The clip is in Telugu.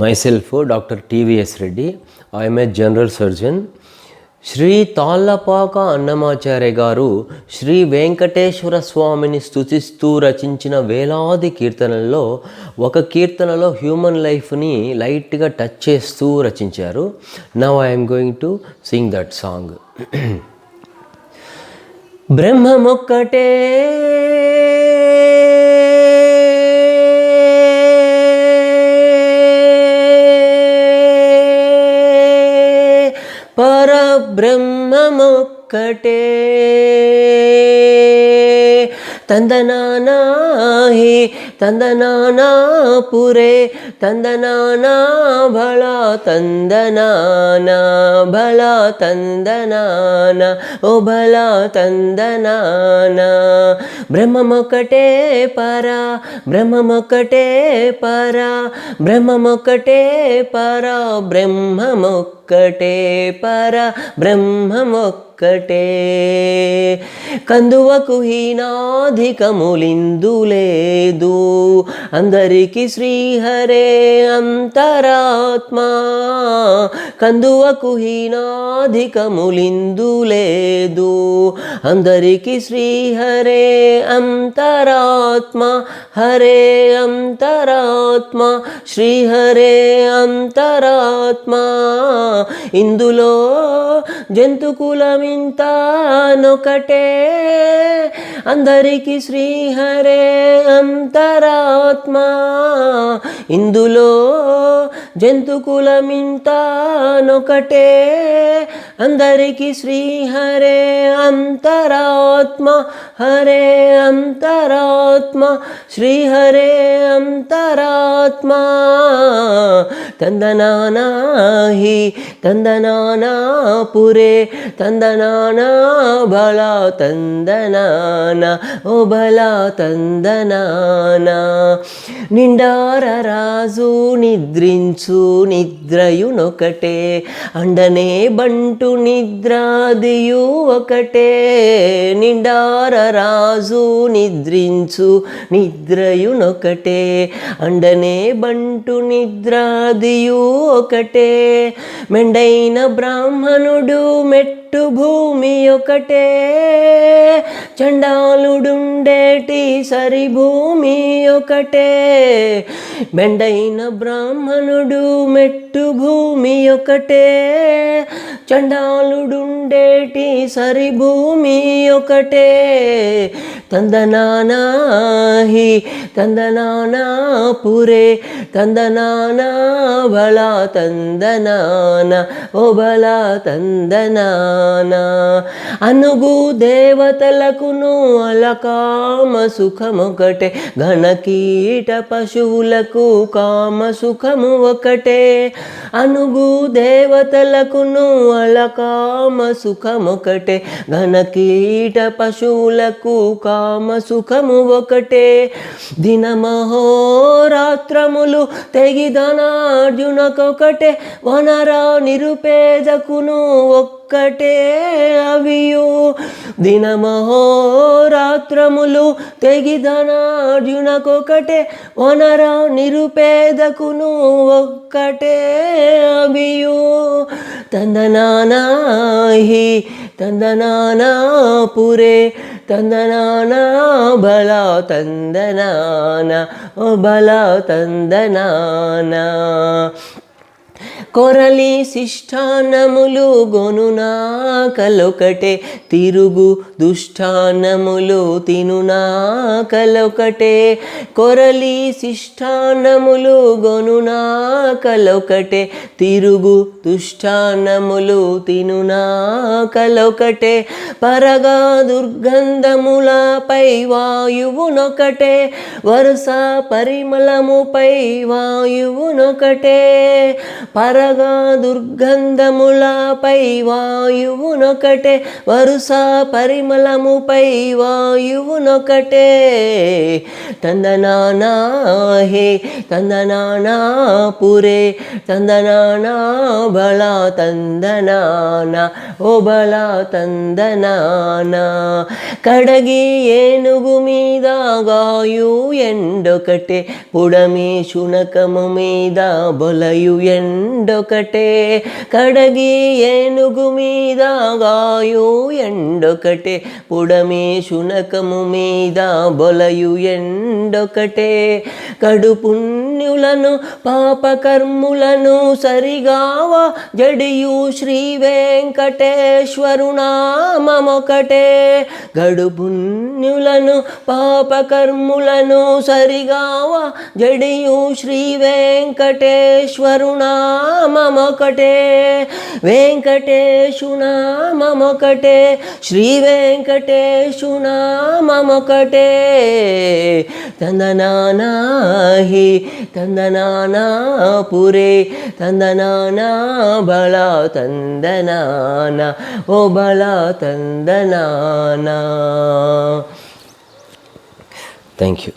myself dr tvs reddy. I am a general surgeon. Shri Tallapaka Annamacharya గారు శ్రీ వెంకటేశ్వర స్వామిని స్తుతిస్తూ రచించిన వేలాది కీర్తనల్లో ఒక కీర్తనలో హ్యూమన్ లైఫ్ని లైట్గా టచ్ చేస్తూ రచించారు. Now I'm going to sing that song బ్రహ్మమొక్కటే బ్రహ్మమొక్కటే. తందనానాహి తందనానా పురే తందనానా భళ తందనానా భళ తందనానా ఓ భళ తందనానా. బ్రహ్మమొక్కటే పరా బ్రహ్మమొక్కటే పరా బ్రహ్మమొక్కటే పరా బ్రహ్మమొక్క ఒక్కటే పర బ్రహ్మమొక్కటే. కందువకు హీనాధికములిందు లేదు. అందరికి శ్రీహరే అంతరాత్మా. కందువకు హీనాధికములిందు లేదు. అందరికి శ్రీహరే అంతరాత్మ. హరే అంతరాత్మ. శ్రీహరే అంతరాత్మ. ఇందులో జంతుకులమింతానొకటే. అందరికీ అందరికి శ్రీహరే అంతరాత్మ. ఇందులో జంతుకులమింతానొకటే. అందరికీ శ్రీ హరే అంతరాత్మ హరే అంతరాత్మ శ్రీహరే అంతరాత్మ. తందనానాహి తందనానా పురే తందనానా బళ తందనాన ఓ బళ తందనానా. నిండార రాజు నిద్రించు నిద్రయునొకటే అండనే బంటు నిద్రాదియు ఒకటే. నిండార రాజు నిద్రించు నిద్రయునొకటే. అండనే బంటు నిద్రాదియు ఒకటే. మెండైన బ్రాహ్మణుడు మెట్ మెట్టు భూమి ఒకటే. చండాలుడుండేటి సరి భూమి ఒకటే. మెండైన బ్రాహ్మణుడు మెట్టు భూమి ఒకటే. చండాలుడుండేటి సరి భూమి ఒకటే. తందనానాహి తందనానా పురే తందనానా బళ తందనాన ఓ బళ తందనానా. అనుగు దేవతలకును అలకామ సుఖమొకటే ఘనకీట పశువులకు కామ సుఖము ఒకటే అనుగు దేవతలకును అలకామ సుఖమొకటే ఘనకీట పశువులకు కామ సుఖము ఒకటే. దినమహోరాత్రములు తెగిదనార్జునకొకటే. వనరా నిరుపేదకును ఒక్కటే అవియు. దినమహోరాత్రములు తెగిదనార్జునకొకటే. వనరా నిరుపేదకును ఒక్కటే అవియు. తందనానాహి తందనానా పురే తందనానా బల తందనాన ఓ బల తందనానా కొరలి శిష్టానములు గొనునాకలొకటే తిరుగు దుష్టానములు తినునాకలొకటే కొరలి శిష్టానములు గొనునాకలొకటే తిరుగు దుష్టానములు తినునాకలొకటే పరగా దుర్గంధములపై వాయువునొకటే వరుస పరిమళముపై వాయువునొకటే. పరగా దుర్గంధములపై వాయువునొకటే వరుస పరిమళముపై వాయువునొకటే. తందనానా హే తందనానా పురే తందనానా బళ తందనానా ఓ బళ తందనానా కడగి ఏనుగు మీద గాయు ఎండొకటే పుడమి శునకము మీద బొలయు ఎండ ఎండొకటే కడగి ఏనుగు మీద గాయు ఎండొకటే పుడమి శునకము మీద బొలయు ఎండొకటే. కడు పుణ్యులను పాపకర్ములను సరిగావ జడియు శ్రీ వెంకటేశ్వరునామొకటే గడు పుణ్యులను పాపకర్ములను సరిగావ జడియు శ్రీ వెంకటేశ్వరునామొకటే వెంకటేశునామొకటే శ్రీ వెంకటేశునామొకటే తందనానా హి తందనానా పురే తందనానా బళ తందనానా ఓ బళ తందనానా థ్యాంక్ యూ